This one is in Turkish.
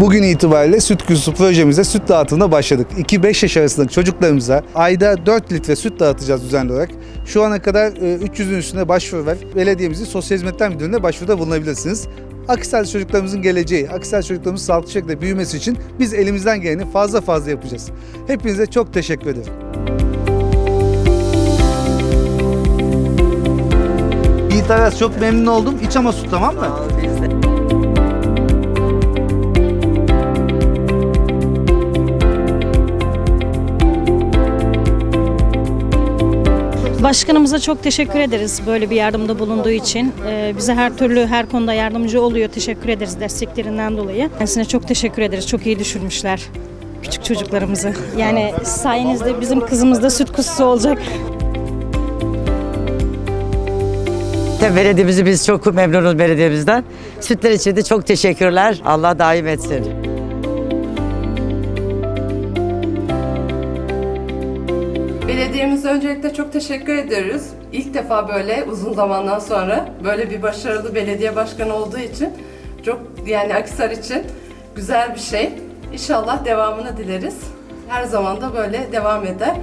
Bugün itibariyle süt kuyusu projemize süt dağıtımına başladık. 2-5 yaş arasındaki çocuklarımıza ayda 4 litre süt dağıtacağız düzenli olarak. Şu ana kadar e, 300'ün üstünde başvuru var. Belediyemizin Sosyal Hizmetler Müdürlüğü'ne başvuruda bulunabilirsiniz. Akisar çocuklarımızın geleceği, Akisar çocuklarımızın sağlıklı şekilde büyümesi için biz elimizden geleni fazla fazla yapacağız. Hepinize çok teşekkür ederim. Yiğit Aras çok memnun oldum. İç ama su tamam mı? Başkanımıza çok teşekkür ederiz böyle bir yardımda bulunduğu için. Ee, bize her türlü her konuda yardımcı oluyor. Teşekkür ederiz desteklerinden dolayı. Kendisine çok teşekkür ederiz. Çok iyi düşünmüşler küçük çocuklarımızı. Yani sayenizde bizim kızımız da süt kuzusu olacak. Belediyemizi biz çok memnunuz belediyemizden. Sütler için de çok teşekkürler. Allah daim etsin. Belediyemize öncelikle çok teşekkür ediyoruz. İlk defa böyle uzun zamandan sonra böyle bir başarılı belediye başkanı olduğu için çok yani Akisar için güzel bir şey. İnşallah devamını dileriz. Her zaman da böyle devam eder.